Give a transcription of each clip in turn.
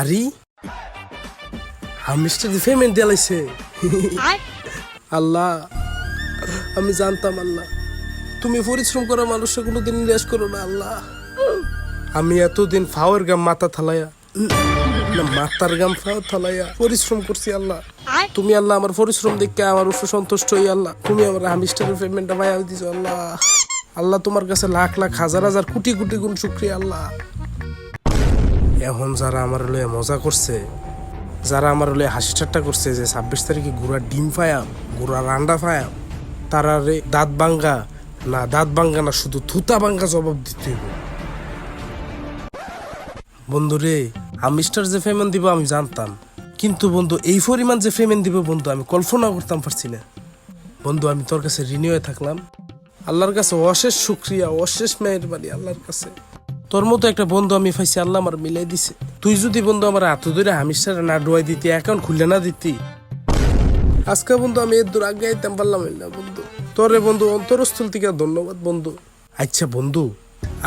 আরে hamster payment দিলাইছে আল্লাহ আমি জানতাম আল্লাহ। তুমি পরিশ্রম করা মানুষের কোনোদিন নিরাশ করো না আল্লাহ। আমি এতদিন ফাওয়ার গাম মাথা থালাইয়া না মাতার গাম ফাও থালাইয়া পরিশ্রম করছি আল্লাহ। তুমি আল্লাহ আমার পরিশ্রম দেখে আমার উপর সন্তুষ্ট হই আল্লাহ। তুমি আমার হামিস্টারের পেমেন্টটা ভাইয়া দিছো আল্লাহ। আল্লাহ তোমার কাছে লাখ লাখ হাজার হাজার কোটি কোটি গুণ শুক্রিয়া আল্লাহ। এখন যারা আমার লয়ে মজা করছে যারা আমার লয়ে হাসি ঠাট্টা করছে যে ছাব্বিশ তারিখে গুড়ার ডিম ফায়াম গুড়ার আন্ডা ফায়াম তারা রে দাঁত বাঙ্গা না দাঁত বাঙ্গা না শুধু থুতা বাঙ্গা জবাব দিতে হবে। বন্ধু রে আমিস্টার যে পেমেন্ট দিব আমি জানতাম। কিন্তু বন্ধু, এই পরিমাণ যে পেমেন্ট দিব বন্ধু, আমি কল্পনা করতাম পারছি না। বন্ধু, আমি তোর কাছে ঋণী হয়ে থাকলাম। আল্লাহর কাছে অশেষ সুক্রিয়া অশেষ মেয়ের বাড়ি আল্লাহর কাছে। তোর মতো একটা বন্ধু আমি পাইছি, আল্লাহ আমার মিলাই দিছে। তুই যদি বন্ধু আমার হাত ধরে হামিস্টারে না ডুয়াই দিতি অ্যাকাউন্ট খুলে না দিতি। আজকে বন্ধু, আমি এর দূর আগে আইতাম, পারলাম না বন্ধু। তোরে বন্ধু, অন্তরস্থল থেকে ধন্যবাদ বন্ধু। আচ্ছা বন্ধু,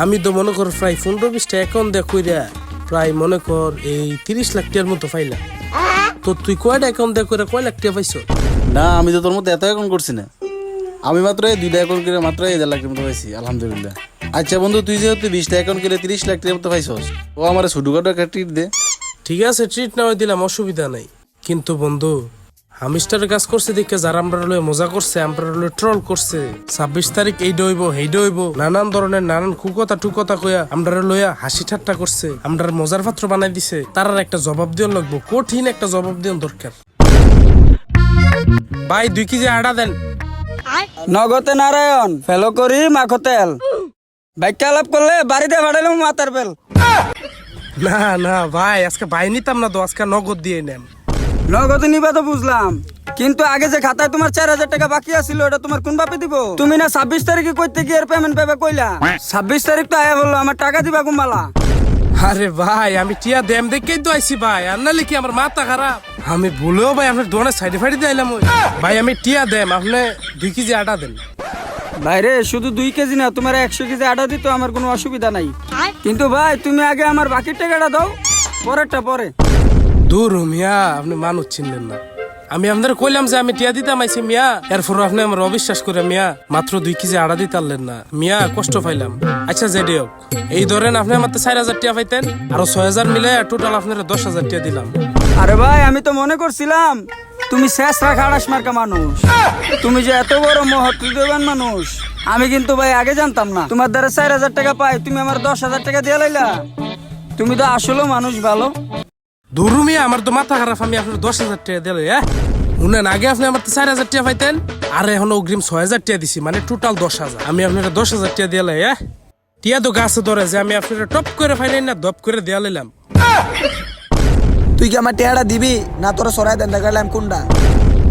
আমি তো মনে কর প্রায় পনেরো বিশটা অ্যাকাউন্ট দেখ প্রায় মনে কর এই তিরিশ লাখ টাকার মতো ফাইলা তো তুই কয়টা অ্যাকাউন্ট দেখ করে কয় লাখ টাকা পাইছো? না আমি তো তোর মতো এত অ্যাকাউন্ট করছি না। আমি মাত্র এই দুইটা অ্যাকাউন্ট করে মাত্র এই দেড় লাখের মতো পাইছি আলহামদুলিল্লাহ। আচ্ছা বন্ধু তুই যেহেতু বিশটা অ্যাকাউন্ট করে তিরিশ লাখ টাকার মতো পাইছস ও আমার ছোটখাটো একটা ট্রিট দে। ঠিক আছে ট্রিট না দিলাম অসুবিধা নাই। কিন্তু বন্ধু হামিস্টারের কাজ করছে দেখে যারা আমরা লয়ে মজা করছে আমরা লয়ে ট্রল করছে। ছাব্বিশ তারিখ এই ডইব হেই ডইব নানান ধরনের নানান কুকতা টুকতা কইয়া আমরা লইয়া হাসি ঠাট্টা করছে আমরা মজার পাত্র বানাই দিছে। তারার একটা জবাব দিও লাগবো কঠিন একটা জবাব দিও দরকার। ভাই দুই কেজি আটা দেন। নগতে নারায়ণ ফেলো করি মাখো তেল বাইকটা আলাপ করলে বাড়িতে ভাড়াইলাম মাতার বেল। না না ভাই আজকে ভাই নিতাম না তো আজকে নগদ দিয়ে নেন নগদে নিবা তো বুঝলাম। কিন্তু আগে যে খাতায় তোমার চার হাজার টাকা বাকি আছিল ওটা তোমার কোন বাপে দিব? তুমি না ছাব্বিশ তারিখে কইতে গিয়ে পেমেন্ট পাবে কইলা? ছাব্বিশ তারিখ তো আয়া বলল আমার টাকা দিবা কুম্বালা আরে ভাই আমি টিয়া দেম দেখেই তো আইছি ভাই আর নাহলে কি আমার মাথা খারাপ? আমি ভুলেও ভাই আপনার দোকানে সাইডে ফাইডে দিলাম। ভাই আমি টিয়া দেম আপনি দুই কেজি আটা দেন। ভাইরে শুধু দুই কেজি না তোমার একশো কেজি আটা দিত আমার কোনো অসুবিধা নাই। কিন্তু ভাই তুমি আগে আমার বাকির টাকাটা দাও পরেরটা পরে। দূর মিয়া, আপনি মানুষ চিনলেন না। আমি আপনাদের কইলাম যে আমি টিয়া দিতাম আইছি মিয়া এরপর আপনি আমার অবিশ্বাস করে মিয়া, মাত্র দুই কেজি আড়া দিতে পারলেন না। মিয়া, কষ্ট পাইলাম। আচ্ছা যেটি হোক। এই ধরেন আপনি আমার চার হাজার টিয়া পাইতেন, আরও ছয় হাজার মিলে টোটাল আপনার দশ হাজার টিয়া দিলাম। আরে ভাই, আমি তো মনে করছিলাম, তুমি শেষ রাখা আড়াস মার্কা মানুষ। তুমি যে এত বড় মহত্ববান মানুষ, আমি কিন্তু ভাই আগে জানতাম না। তোমার দ্বারা চার হাজার টাকা পাই, তুমি আমার দশ হাজার টাকা দিয়ে লাইলা। তুমি তো আসলেও মানুষ ভালো। ধরু মিয়া আমার তো মাথা খারাপ আমি আপনার দশ হাজার টাকা দিলে হ্যাঁ? শুনেন আগে আপনি আমার তো চার হাজার টাকা পাইতেন আর এখন অগ্রিম ছয় হাজার টাকা দিছি মানে টোটাল দশ হাজার। আমি আপনার দশ হাজার টাকা দিয়ালে হ্যাঁ? টিয়া তো গাছে ধরে যে আমি আপনার টপ করে ফাইলেন না দপ করে দেয়া লাইলাম। তুই কি আমার টেহারা দিবি? না তোরা সরাই দেন দেখালাম কোনটা।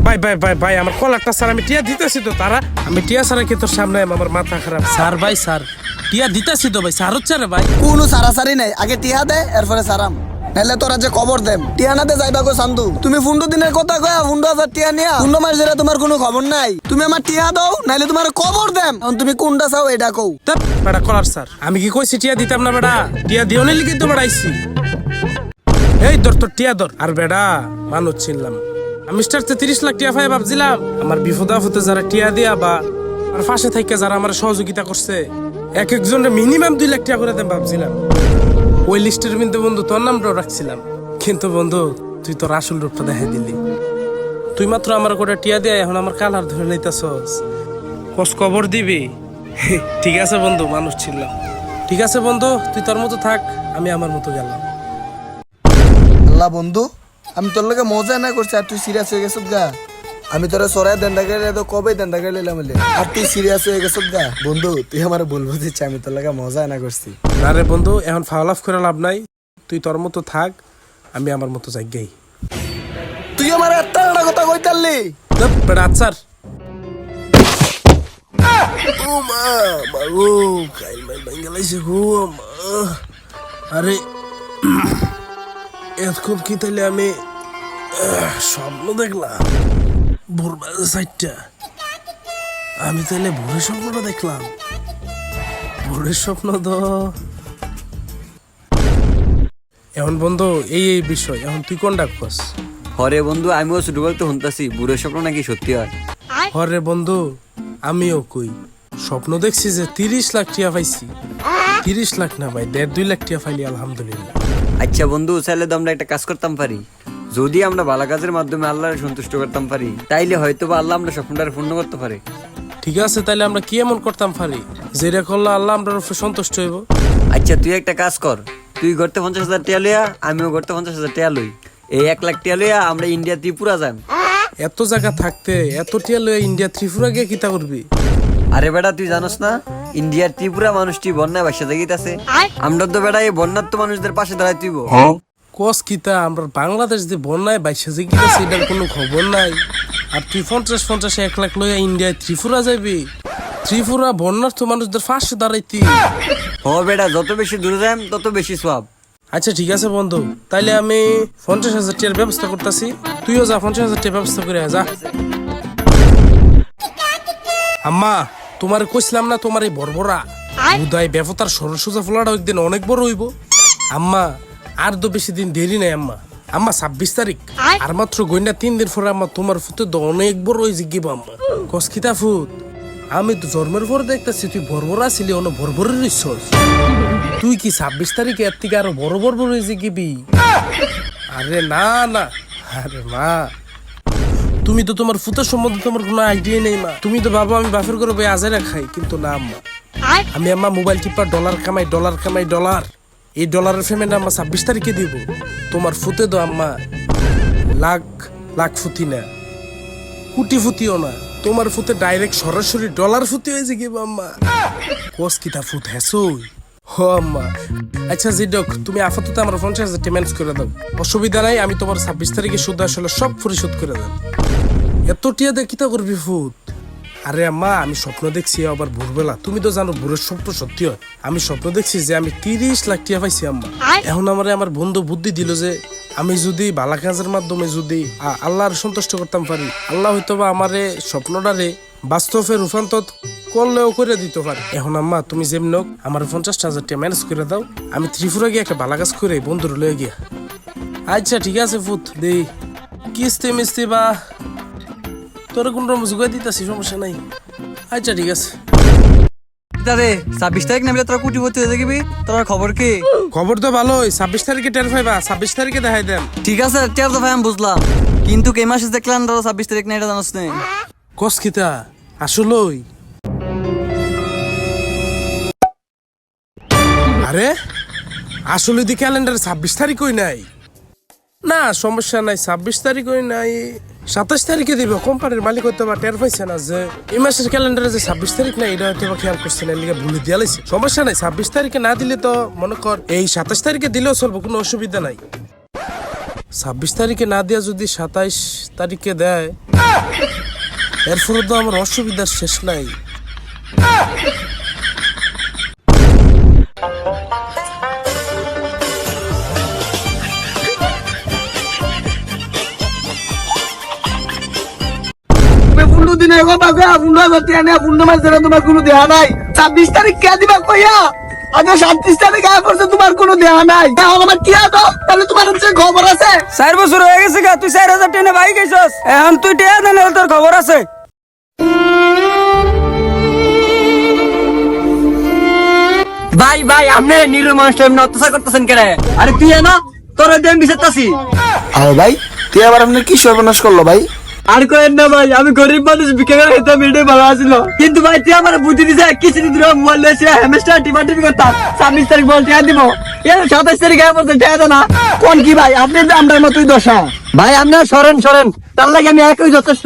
ভাই ভাই ভাই ভাই আমার কলারটা স্যার আমি টিয়া দিতেছি তো তারা। আমি টিয়া ছাড়া কি তোর সামনে আমার মাথা খারাপ। স্যার ভাই স্যার টিয়া দিতেছি তো ভাই স্যার হচ্ছে রে ভাই। কোনো সারাসারি নাই আগে টিহা দে এরপরে সারাম। নাহলে তোরা যে কবর দেম। টিয়া না দে যাইবা গো সান্দু। তুমি ফুন্ডু দিনের কথা কয়া, ফুন্ডু হাজার টিয়া নিয়া। ফুন্ডু মাস ধরে তোমার কোনো খবর নাই। তুমি আমার টিয়া দাও, নাহলে তোমার কবর দেম। তুমি কোনটা চাও এটা কও। বেটা কলার স্যার, আমি কি কইছি টিয়া দিতাম না বেটা টিয়া দিও না লিখে তো বেড়াইছি। এই দর তোর টিয়া দর আর বেটা মানুষ চিনলাম। আমি স্টারতে তিরিশ লাখ টিয়া পাই ভাবছিলাম, আমার বিপদ আপদে যারা টিয়া দিয়া বা আর পাশে থেকে যারা আমার সহযোগিতা করছে, এক একজনের মিনিমাম দুই লাখ টিয়া করে দেন ভাবছিলাম। ওই লিস্টের মধ্যে বন্ধু তোর নামটাও রাখছিলাম। কিন্তু বন্ধু, তুই তোর আসল রূপটা দেখাই দিলি। তুই মাত্র আমার করে টিয়া দিয়া এখন আমার কালার ধরে লইতাছস কস কবর দিবি? ঠিক আছে বন্ধু, মানুষ ছিলাম। ঠিক আছে বন্ধু, তুই তোর মতো থাক, আমি আমার মতো গেলাম। আল্লাহ বন্ধু, আমি তোর লগে মজা না করছি আর তুই সিরিয়াস হয়ে গেছত গা। আমি তোরা সরাই দেন্দা গেলে তো কবে দেন্দা গেলে বলে আর তুই সিরিয়াস হয়ে গেছত গা বন্ধু তুই আমার বলব দিচ্ছি আমি তোর লগে মজা না করছি। না রে বন্ধু এখন ফাওলাফ করে লাভ নাই। তুই তোর মতো থাক আমি আমার মতো যাই গাই তুই আমার একটা কথা কইতারলি বেড়া আচ্ছার। ও মা মা ও কাইল মাই বাঙ্গালাইছে গো মা। আরে এতক্ষণ কি তাহলে আমি স্বপ্ন দেখলাম। ভোর চারটা আমি তাহলে ভোরের স্বপ্নটা দেখলাম। ভোরের স্বপ্ন তো এখন বন্ধু এই এই বিষয় এখন তুই কোন ডাকস হরে বন্ধু আমিও ছোট বলতে শুনতাছি বুড়ের স্বপ্ন নাকি সত্যি হয়? হরে বন্ধু আমিও কই স্বপ্ন দেখছি যে তিরিশ লাখ টিয়া পাইছি। তিরিশ লাখ না ভাই দেড় দুই লাখ টিয়া পাইলি আলহামদুলিল্লাহ। আচ্ছা বন্ধু চাইলে তো আমরা একটা কাজ করতাম পারি। যদি আমরা ভালো কাজের মাধ্যমে আল্লাহর সন্তুষ্ট করতাম পারি তাইলে হয়তো বা আল্লাহ আমরা স্বপ্নটার পূর্ণ করতে পারে। ঠিক আছে তাহলে আমরা কি এমন করতাম পারি? যেটা করলে আল্লাহ আমরা সন্তুষ্ট হইব। আচ্ছা তুই একটা কাজ কর। তুই গড়তে পঞ্চাশ হাজার টিয়া লইয়া আমিও গড়তে পঞ্চাশ হাজার টিয়া লই। এই এক লাখ টিয়া লইয়া আমরা ইন্ডিয়া ত্রিপুরা যাম এত জায়গা থাকতে এত টিয়া লইয়া ইন্ডিয়া ত্রিপুরা গিয়ে কিতা করবি? আরে বেটা তুই জানোস না? ইন্ডিয়ার ত্রিপুরা মানুষটি বন্যায় বাসা জাগিতেছে। আমরা তো বেটা এই বন্যার তো মানুষদের পাশে দাঁড়াই তুইব। কস কিতা আমরা বাংলাদেশ যে বন্যায় বাইশে যে গিয়েছে এটার কোনো খবর নাই। আর তুই পঞ্চাশ পঞ্চাশ এক লাখ লইয়া ইন্ডিয়ায় ত্রিপুরা যাবি? ত্রিপুরা বন্যার তো মানুষদের ফাঁসে দাঁড়াইতি। হ বেটা যত বেশি দূরে যাম তত বেশি সব আচ্ছা ঠিক আছে বন্ধু। তাইলে আমি পঞ্চাশ হাজার টিয়ার ব্যবস্থা করতেছি। তুইও যা পঞ্চাশ হাজার টিয়ার ব্যবস্থা করে যা। আম্মা তোমার কইছিলাম না তোমার এই বর্বরা উদয় বেফতার সরসোজা ফোলাটা একদিন অনেক বড় হইব। আম্মা আর তো বেশি দিন দেরি নাই আম্মা। আম্মা ছাব্বিশ তারিখ। আর মাত্র গইনা তিন দিন পরে আম্মা তোমার ফুতে তো অনেক বড় হয়ে জিগিব আম্মা। কসকিতা ফুত? আমি তো জন্মের পর দেখতেছি তুই বর্বরা ছিলি অন্য বর্বরের ইচ্ছস তুই কি ছাব্বিশ তারিখে এর থেকে আরও বড় বড় হয়েছে গিবি আরে না না। আরে মা। তুমি তো তোমার ফুতের সম্বন্ধে তোমার কোনো আইডিয়া নেই মা। তুমি তো বাবা আমি বাফের করে বই আজারে খাই কিন্তু না আম্মা। আমি আম্মা মোবাইল টিপা ডলার কামাই ডলার কামাই ডলার। এই ডলারের পেমেন্ট আম্মা ছাব্বিশ তারিখে দিব। তোমার ফুতে তো আম্মা। লাখ লাখ ফুতি না। কুটি ফুতিও না। তোমার ফুতে ডাইরেক্ট সরাসরি ডলার ফুতি হয়েছে কি আম্মা? কোস কিতা ফুট হ্যাসই হ আম্মা। আচ্ছা জিডক তুমি আপাতত আমার পঞ্চাশ হাজার পেমেন্টস করে দাও। অসুবিধা নাই, আমি তোমার ছাব্বিশ তারিখে সুদ আসলে সব পরিশোধ করে দেব। এত টিয়া দিয়ে কিতা করবি ফুট আরে আম্মা আমি স্বপ্ন দেখছি আবার ভোরবেলা। তুমি তো জানো ভোরের স্বপ্ন সত্যি হয়। আমি স্বপ্ন দেখছি যে আমি তিরিশ লাখ টিয়া পাইছি আম্মা। এখন আমারে আমার বন্ধু বুদ্ধি দিল যে আমি যদি বালা কাজের মাধ্যমে যদি আল্লাহর সন্তুষ্ট করতাম পারি আল্লাহ হয়তো বা আমারে স্বপ্নটারে বাস্তবে রূপান্তর করলেও করে দিতে পারে। এখন আম্মা তুমি যেমন হোক আমার পঞ্চাশ হাজার টাকা ম্যানেজ করে দাও। আমি ত্রিপুরা গিয়ে একটা বালা কাজ করে বন্ধুর লয়ে গিয়া। আচ্ছা ঠিক আছে ফুত দেই। কিস্তি মিস্তি বা তোর কোন রকম যোগাই দিতেছি সমস্যা নাই। আচ্ছা ঠিক আছে। দাদে ছাব্বিশ তারিখ নামলে তোরা কুটি ভর্তি হয়ে দেখবি তোর খবর কি? খবর তো ভালোই। ছাব্বিশ তারিখে টের পাইবা। ছাব্বিশ তারিখে দেখাই দেন ঠিক আছে টিয়ার তো ভাই আমি বুঝলাম। কিন্তু কে মাসে দেখলাম তোরা ছাব্বিশ তারিখ না এটা জানোস নেই কস কিতা আসলই। আরে আসলে দি ক্যালেন্ডার ছাব্বিশ তারিখ নাই। না সমস্যা নাই। ছাব্বিশ তারিখ নাই। সাতাশ তারিখে দিব। কোম্পানির মালিক হয়তো বা টের পাইছে না যে এই মাসের ক্যালেন্ডারে যে ছাব্বিশ তারিখ নাই, এটা হয়তো খেয়াল করছে না লিগে ভুলে দিয়া লাইছে। সমস্যা নাই, ছাব্বিশ তারিখে না দিলে তো মনে কর এই সাতাশ তারিখে দিলেও চলবো, কোনো অসুবিধা নাই। ছাব্বিশ তারিখে না দিয়া যদি সাতাইশ তারিখে দেয় এরপরে তো আমার অসুবিধার শেষ নাই। পনেরো দিনের কথা কয়া পনেরো হাজার টিয়া নেয়া পনেরো মাস ধরে তোমার কোনো দেহা নাই। ছাব্বিশ তারিখ কে দিবা কইয়া? আজ সাতত্রিশ তারিখ আয়া করছে তোমার কোনো দেহা নাই। এখন আমার টিয়া দাও তাহলে তোমার হচ্ছে খবর আছে। চার বছর হয়ে গেছে গা তুই চার হাজার টেনে ভাই গেছস। এখন তুই টিয়া দেন তোর খবর আছে। ভাই ভাই আপনি নিরু মানুষটা এমনি অত্যাচার করতেছেন কেন? আরে তুই না তোর দেন বিচারতাছি আরে ভাই তুই আবার আপনার কি সর্বনাশ করল ভাই? আর কয়েন না ভাই, আমি গরিব মানুষ বিকে করে খেতাম এটাই ভালো আসিল কিন্তু ভাই, তুই আমার বুদ্ধি দিছে কিছুদিন ধরে মোবাইল লইছে হেমেস্টার টিপা টিপি করতাম ছাব্বিশ তারিখ বল টিয়া দিব। সাতাশ তারিখ বলতে টিয়া দেনা। কোন কি ভাই, আপনি আমরা মতোই দশা। ভাই, আপনার সরেন সরেন। তার লাগে আমি একই যথেষ্ট।